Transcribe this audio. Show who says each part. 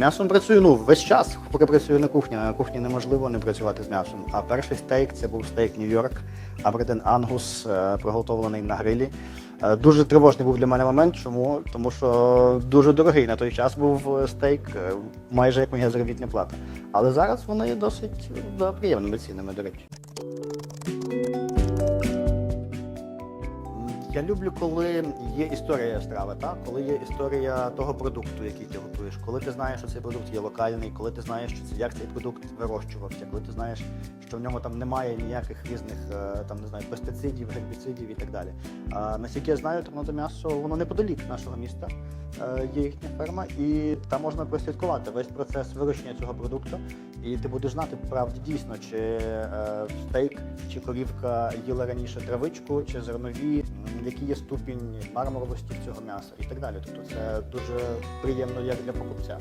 Speaker 1: м'ясом працюю ну весь час, поки працюю на кухні. На кухні неможливо не працювати з м'ясом. А перший стейк це був стейк Нью-Йорк, Аберден Ангус, е, приготовлений на грилі. Е, Дуже тривожний був для мене момент. Чому? Тому що дуже дорогий на той час був е, стейк, майже як моя заробітна плата. Але зараз вони досить приємними цінами, до речі. Я люблю, коли є історія страви, так? коли є історія того продукту, який ти готуєш, коли ти знаєш, що цей продукт є локальний, коли ти знаєш, що це, як цей продукт вирощувався, коли ти знаєш, що в ньому там немає ніяких різних е, там, не знаю, пестицидів, гербіцидів і так далі. А наскільки я знаю, Терноте м'ясо воно неподалік нашого міста. е, Є їхня ферма, і там можна прослідкувати весь процес вирощення цього продукту. І ти будеш знати правді дійсно, чи е, стейк, чи корівка їла раніше травичку, чи зернові, який є ступінь мармуровості цього м'яса і так далі. Тобто це дуже приємно як для покупця.